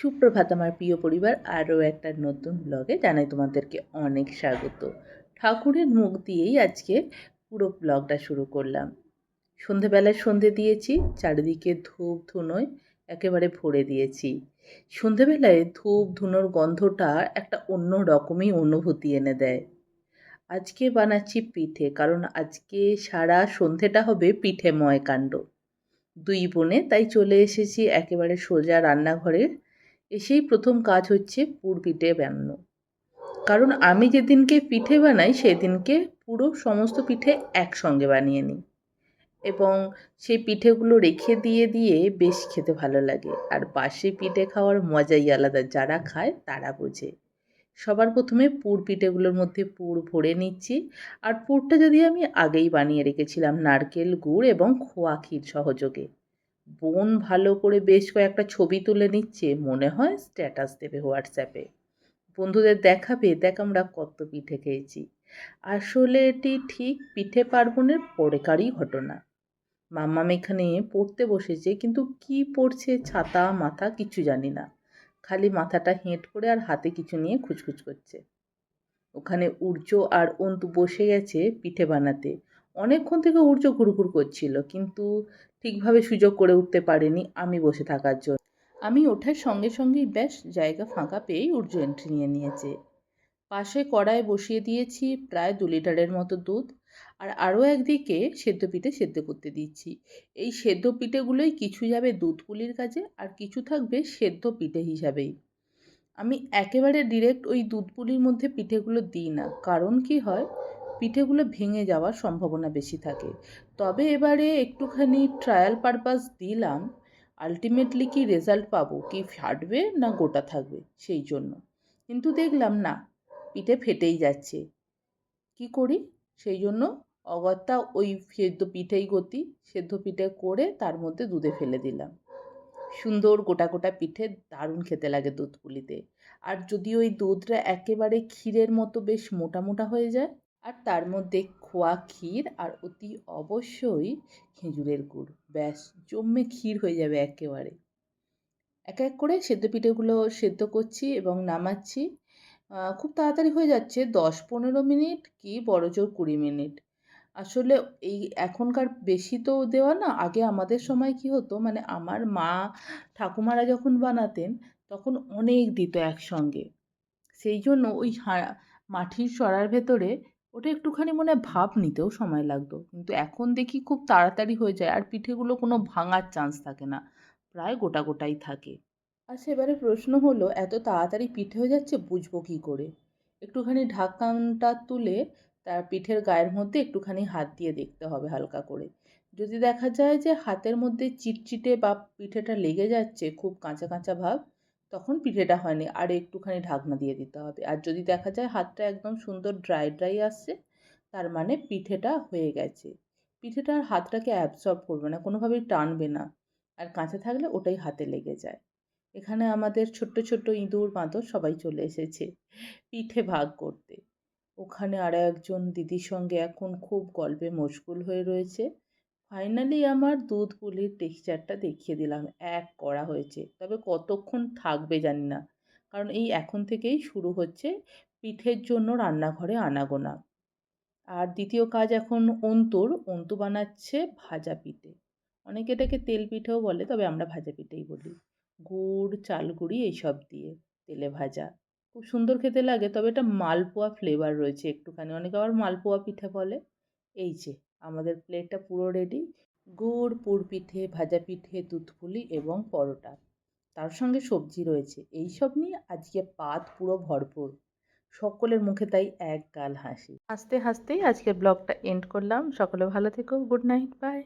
সুপ্রভাত আমার প্রিয় পরিবার, আরও একটা নতুন ব্লগে জানাই তোমাদেরকে অনেক স্বাগত। ঠাকুরের মুখ দিয়েই আজকে পুরো ব্লগটা শুরু করলাম। সন্ধেবেলায় সন্ধে দিয়েছি, চারিদিকে ধূপ ধুনোয় একেবারে ভরে দিয়েছি। সন্ধেবেলায় ধূপ ধুনোর গন্ধটা একটা অন্য রকমই অনুভূতি এনে দেয়। আজকে বানাচ্ছি পিঠে, কারণ আজকে সারা সন্ধেটা হবে পিঠেময় কাণ্ড। দুই বোনে তাই চলে এসেছি একেবারে সোজা রান্নাঘরে এসেই প্রথম কাজ হচ্ছে পুর পিঠে বানানো। কারণ আমি যেদিনকে পিঠে বানাই, সেদিনকে পুরো সমস্ত পিঠে একসঙ্গে বানিয়ে নিই। এবং সেই পিঠেগুলো রেখে দিয়ে দিয়ে বেশ খেতে ভালো লাগে। আর বাসি পিঠে খাওয়ার মজাই আলাদা। যারা খায়, তারা বোঝে। সবার প্রথমে পুর পিঠেগুলোর মধ্যে পুর ভরে নিচ্ছি। আর পুরটা যদি আমি আগেই বানিয়ে রেখেছিলাম, নারকেল গুড় এবং খোয়া ক্ষীর সহযোগে। বোন ভালো করে বেশ কয়েকটা ছবি তুলে নিচ্ছে, মনে হয় স্ট্যাটাস দেবে হোয়াটসঅ্যাপে বন্ধুদের দেখাবে, দেখ আমরা কত পিঠে খেয়েছি। আসলে এটি ঠিক পিঠে পার্বণের পরেকারই ঘটনা। মাম্মাম এখানে পড়তে বসেছে, কিন্তু কি পড়ছে, ছাতা, মাথা কিছু জানি না। খালি মাথাটা হেঁট করে আর হাতে কিছু নিয়ে খুচখুচ করছে। ওখানে উর্য আর অন্তু বসে গেছে পিঠে বানাতে। অনেকক্ষণ থেকে উর্য ঘুরঘুর করছিল, কিন্তু ঠিকভাবে সুযোগ করে উঠতে পারেনি আমি বসে থাকার জন্য। আমি ওঠার সঙ্গে সঙ্গেই বেশ জায়গা ফাঁকা পেয়েই উর্য এন্ট্রি নিয়ে নিয়েছে। পাশে কড়ায় বসিয়ে দিয়েছি প্রায় দু লিটারের মতো দুধ আর আরও একদিকে সেদ্ধ পিঠে সেদ্ধ করতে দিচ্ছি। এই সেদ্ধ পিঠেগুলোই কিছু যাবে দুধ পুলির কাজে আর কিছু থাকবে সেদ্ধ পিঠে হিসাবেই। আমি একেবারে ডিরেক্ট ওই দুধ পুলির মধ্যে পিঠেগুলো দিই না। কারণ কি হয়? পিঠেগুলো ভেঙে যাওয়ার সম্ভাবনা বেশি থাকে। তবে এবারে একটুখানি ট্রায়াল পারপাস দিলাম। আলটিমেটলি কি রেজাল্ট পাবো? কি ফাটবে না গোটা থাকবে? সেই জন্য। কিন্তু দেখলাম না, পিঠে ফেটেই যাচ্ছে। কি করি? সেই জন্য অগত্যা ওই সেদ্ধ পিঠেই গতি, সেদ্ধ পিঠে করে তার মধ্যে দুধে ফেলে দিলাম। সুন্দর গোটা গোটা পিঠে দারুণ খেতে লাগে দুধ পুলিতে আর যদি ওই দুধটা একেবারে ক্ষীরের মতো বেশ মোটা মোটা হয়ে যায় আর তার মধ্যে খোয়া ক্ষীর আর অতি অবশ্যই খেজুরের গুড়। ব্যাস জমে ক্ষীর হয়ে যাবে একেবারে। এক এক করে সেদ্ধ পিঠেগুলো সেদ্ধ করছি এবং নামাচ্ছি। খুব তাড়াতাড়ি হয়ে যাচ্ছে, দশ পনেরো মিনিট কি বড় জোর কুড়ি মিনিট। আসলে এই এখনকার বেশি তো দেওয়া না, আগে আমাদের সময় কি হতো মানে আমার মা ঠাকুমারা যখন বানাতেন, তখন অনেক দিত একসঙ্গে। সেই জন্য ওই মাটির সরার ভেতরে ওটা একটুখানি মনে ভাপ নিতেও সময় লাগতো। কিন্তু এখন দেখি খুব তাড়াতাড়ি হয়ে যায় আর পিঠেগুলো কোনো ভাঙার চান্স থাকে না। প্রায় গোটা গোটাই থাকে। আর সেবারে প্রশ্ন হলো, এত তাড়াতাড়ি পিঠে হয়ে যাচ্ছে, বুঝব কী করে? একটুখানি ঢাকানটা তুলে তার পিঠের গায়ের মধ্যে একটুখানি হাত দিয়ে দেখতে হবে হালকা করে। যদি দেখা যায় যে হাতের মধ্যে চিটচিটে বা পিঠেটা লেগে যাচ্ছে, খুব কাঁচা কাঁচা ভাব তখন পিঠেটা হয়নি। আর একটুখানি ঢাকনা দিয়ে দিতে হবে। আর যদি দেখা যায় হাতটা একদম সুন্দর ড্রাই ড্রাই আসছে, তার মানে পিঠেটা হয়ে গেছে। পিঠেটা আর হাতটাকে অ্যাবসর্ব করবে না, কোনোভাবেই টানবে না। আর কাঁচা থাকলে ওটাই হাতে লেগে যায়। এখানে আমাদের ছোট্ট ছোট্ট ইঁদুর বাঁদর সবাই চলে এসেছে পিঠে ভাগ করতে। ওখানে আর একজন দিদির সঙ্গে এখন খুব গল্পে মশগুল হয়ে রয়েছে। ফাইনালি আমার দুধ পুলির টেক্সচারটা দেখিয়ে দিলাম। এক করা হয়েছে। তবে কতক্ষণ থাকবে জানি না। কারণ এই এখন থেকেই শুরু হচ্ছে পিঠের জন্য রান্নাঘরে আনাগোনা। আর দ্বিতীয় কাজ এখন অন্তুর। অন্তু বানাচ্ছে ভাজা পিঠে। অনেকে এটাকে তেল পিঠেও বলে, তবে আমরা ভাজা পিঠেই বলি। গুড়, চালগুড়ি এইসব দিয়ে তেলে ভাজা। খুব সুন্দর খেতে লাগে, তবে এটা মালপোয়া ফ্লেভার রয়েছে একটুখানি। অনেকে আবার মালপোয়া পিঠে বলে। এই যে। আমাদের প্লেটটা পুরো রেডি গুড়, পুর পিঠে, ভাজা পিঠে দুধপুলি এবং পরোটা। তার সঙ্গে সবজি রয়েছে। এই সব নিয়ে আজকে পাত পুরো ভরপুর। সকলের মুখে তাই এক গাল হাসি। হাসতে হাসতেই আজকের ব্লগটা এন্ড করলাম। সকলে ভালো থেকো। Good night bye